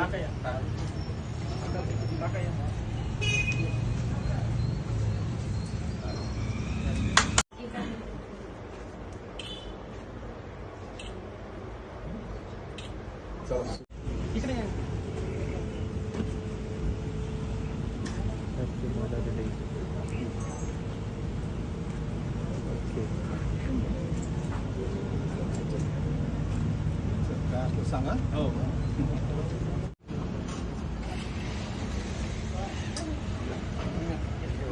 dipakai ya? Ya? sana. Oh.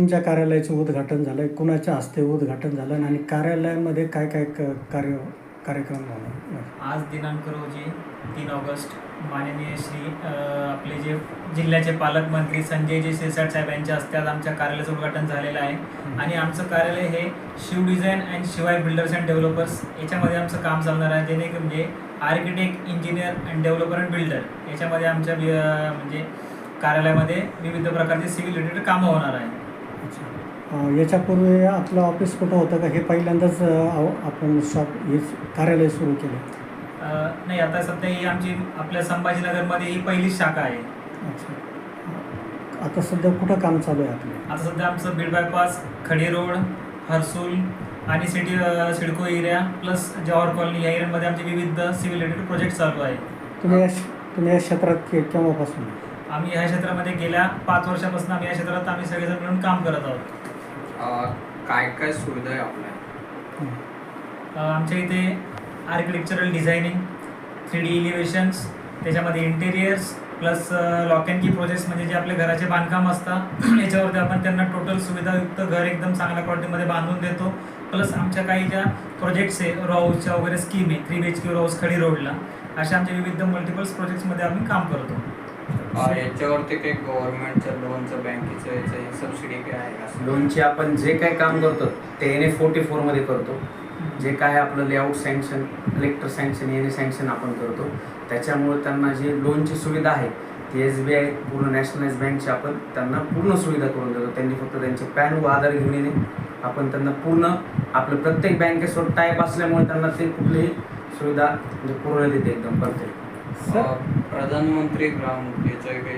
तुमच्या कार्यालयाचं उद्घाटन झालं कुणाच्या हस्ते उद्घाटन झालं आणि कार्यालयामध्ये काय काय क- कार्य कार्यक्रम झाला? आज दिनांक रोजी तीन ऑगस्ट माननीय श्री आपले जे जिल्ह्याचे पालकमंत्री संजयजी शिरसाट साहेब यांच्या हस्ते आज आमच्या कार्यालयाचं उद्घाटन झालेलं आहे. आणि आमचं कार्यालय हे Shiv design and Shivay builders and developers याच्यामध्ये आमचं काम चालणार आहे. जेणे म्हणजे architect engineer and developer and builder याच्यामध्ये आमच्या म्हणजे कार्यालयामध्ये विविध प्रकारचे सिव्हिल रिलेटेड कामं होणार आहे. अच्छा. याच्यापूर्वी आपलं ऑफिस कुठं होतं का? हे पहिल्यांदाच आपण शॉप हे कार्यालय सुरू केलं. नाही आता सध्या ही आमची आपल्या संभाजीनगरमध्ये ही पहिलीच शाखा आहे. अच्छा. आता सध्या कुठं काम चालू आहे आपलं? आता सध्या आमचं बीड बायपास खडी रोड हर्सूल आणि सिटी अ, CIDCO area plus Jawahar colony या एरियामध्ये आमचे विविध सिव्हिल रिलेटेड प्रोजेक्ट चालू आहे. तुम्ही या तुम्ही या क्षेत्रात के- केव्हापासून? आम्ही ह्या क्षेत्रामध्ये गेल्या पाच वर्षापासून आम्ही या क्षेत्रात आम्ही सगळेजण मिळून काम करत आहोत. काय काय सुविधा आहे आपल्या. अ, आमच्या इथे architectural designing three D elevations त्याच्यामध्ये interiors plus lock and key projects म्हणजे जे आपले घराचे बांधकाम असतात याच्यावरती आपण त्यांना टोटल सुविधायुक्त घर एकदम चांगल्या क्वालिटीमध्ये बांधून देतो. प्लस आमच्या काही ज्या प्रोजेक्ट्स आहे रो हाऊसच्या वगैरे स्कीम आहे three B H K row house Khadi रोडला अशा आमच्या विविध मल्टिपल्स प्रोजेक्ट्समध्ये आम्ही काम करतो. याच्यावरती काही गव्हर्नमेंटचं लोनचं बँकेचं याचं सबसिडी काय आहे का? लोनची आपण जे काही काम करतो ते एन ए फोर्टी फोरमध्ये करतो. जे काय आपलं layout sanction collector sanction N A sanction आपण करतो. त्याच्यामुळे त्यांना जी लोनची सुविधा आहे ती एस बी आय पूर्ण नॅशनलाइज बँकची आपण त्यांना पूर्ण सुविधा करून देतो. त्यांनी फक्त त्यांचे पॅन व आधार घेऊन येणे. आपण त्यांना पूर्ण आपलं प्रत्येक बँकेसोबत टाईप असल्यामुळे त्यांना ते कुठलीही सुविधा म्हणजे पूर्ण देते एकदम परफेक्ट सर? प्रधानमंत्री ग्राम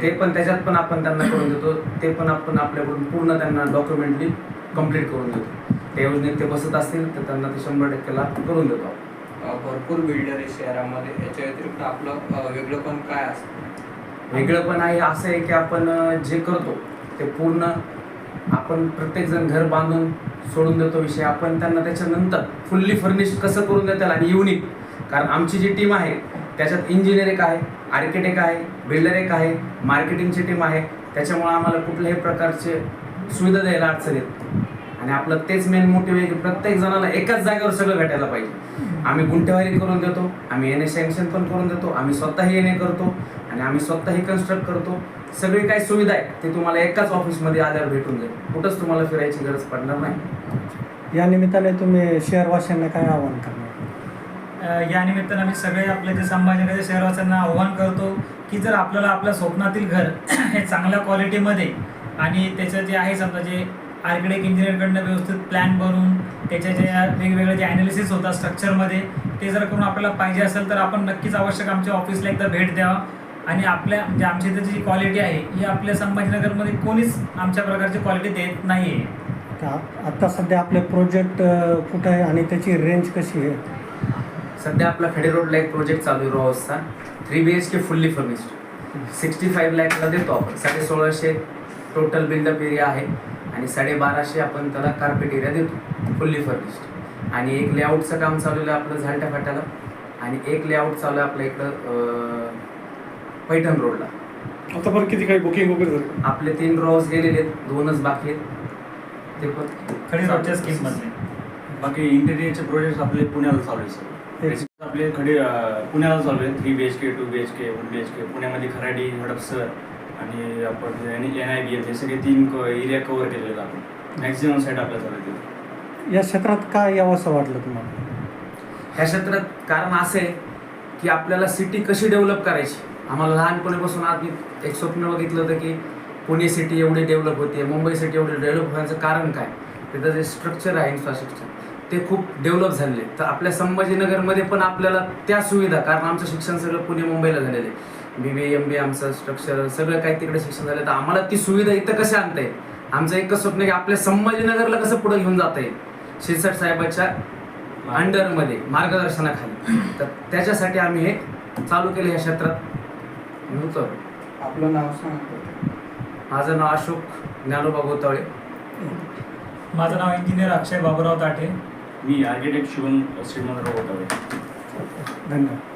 ते पण त्याच्यात पण आपण त्यांना करून देतो. ते पण आपण आपल्याकडून पूर्ण त्यांना डॉक्युमेंटली कंप्लीट करून देतो. त्या योजनेत ते बसत असतील तर त्यांना ते शंभर टक्केला करून देतो आपण. भरपूर बिल्डर आहे शहरामध्ये. याच्या व्यतिरिक्त आपलं अं, वेगळं पण काय असतं? वेगळं पण आहे असं आहे की आपण अं, जे करतो ते पूर्ण आपण प्रत्येकजण घर बांधून सोडून देतो विषय. आपण त्यांना त्याच्यानंतर फुल्ली फर्निश्ड कसं करून देता येईल आणि युनिक कारण आमची जी टीम आहे त्याच्यात इंजिनियर एक आहे आर्किटेक्ट आहे बिल्डर एक आहे मार्केटिंगची टीम आहे. त्याच्यामुळे आम्हाला कुठल्याही प्रकारचे सुविधा द्यायला अडचण येत आणि आपलं तेच मेन मोटिव्ह आहे की प्रत्येक जणाला एकाच जागेवर सगळं भेटायला पाहिजे. आम्ही गुंठेवारी करून देतो आम्ही एन ए सँक्शन पण करून देतो आम्ही स्वतःही एन ए करतो आणि आम्ही स्वतःही कन्स्ट्रक्ट करतो. सगळी काही सुविधा आहे ते तुम्हाला एकाच ऑफिसमध्ये आल्यावर भेटून जाईल. कुठंच तुम्हाला फिरायची गरज पडणार नाही. या निमित्ताने तुम्ही शहरवासियांना काय आवाहन करणार? या निमित्तानं आम्ही सगळे आपले जे संभाजीनगर शहरवासियांना आव्हान करतो की जर आपल्याला आपल्या स्वप्नातील घर हे चांगल्या क्वालिटीमध्ये आणि त्याचं जे आहे समजा जे आर्किटेक्ट इंजिनियरकडनं व्यवस्थित प्लॅन बनवून त्याच्या जे वेगवेगळे जे ॲनालिसिस होतात स्ट्रक्चरमध्ये ते जर करून आपल्याला पाहिजे असेल तर आपण नक्कीच आवश्यक आमच्या ऑफिसला एकदा भेट द्यावा. आणि आपल्या म्हणजे आमच्या इथं जी क्वालिटी आहे ही आपल्या संभाजीनगरमध्ये कोणीच आमच्या प्रकारची क्वालिटी देत नाही आहे आत्ता सध्या आपले प्रोजेक्ट कुठं आहे आणि त्याची रेंज कशी आहे? सध्या आपला खेडे रोडला एक प्रोजेक्ट चालू आहे रो हाऊसचा three B H K fully furnished sixty five लॅकला देतो आपण. साडे सोळाशे टोटल बिल्डअप एरिया आहे आणि साडेबाराशे आपण त्याला कार्पेट एरिया देतो. फुल्ली फर्निश्ड आणि एक लेआउटचं काम चालू आहे आपलं झालट्या फाट्याला. आणि एक लेआउट चालू आहे आपलं इकडं पैठण रोडला आतापर्यंत किती काही बुकिंग वगैरे झालं? आपले तीन रो हाऊस गेलेले आहेत. दोनच बाकी आहेत. ते पण खडी रोडच्या स्कीम मधले बाकी इंटेरियरचे प्रोजेक्ट आपले पुण्याला चालू आहे सर. आपले खडे पुण्याला चालू आहे three B H K two B H K one B H K पुण्यामध्ये खराडी हडपसर आणि आपण एन आय बी एफ हे सगळे तीन एरिया कव्हर केलेले आहेत आपण. मॅक्झिमम साईड आपल्या चालू आहे तिथे. या क्षेत्रात काय यावं असं वाटलं तुम्हाला? ह्या क्षेत्रात कारण असं आहे की आपल्याला सिटी कशी डेव्हलप करायची? आम्हाला लहानपणीपासून आधी एक स्वप्न बघितलं होतं की पुणे सिटी एवढी डेव्हलप होते मुंबई सिटी एवढी डेव्हलप होण्याचं कारण काय? तिथं जे स्ट्रक्चर आहे इन्फ्रास्ट्रक्चर ते खूप डेव्हलप झालेले. तर आपल्या संभाजीनगरमध्ये पण आपल्याला त्या सुविधा कारण आमचं शिक्षण सगळं पुणे मुंबईला झालेलं आहे. बी बी एम बी आमचं स्ट्रक्चर सगळं काही तिकडे शिक्षण झालं. तर आम्हाला ती सुविधा इथं कशी आणता येईल? आमचं एकच स्वप्न आहे की आपल्या संभाजीनगरला कसं पुढे घेऊन जाता येईल? शिरसाट साहेबाच्या अंडरमध्ये मार्गदर्शनाखाली. तर त्याच्यासाठी आम्ही हे चालू केलं या क्षेत्रात. नव्हतं आपलं नाव सांगा. माझं नाव अशोक ज्ञानोबा गोतावळे. माझं नाव इंजिनियर अक्षय बाबूराव ताठे मी आर्किटेक्ट शिवम श्रीमंतराव होता धन्यवाद.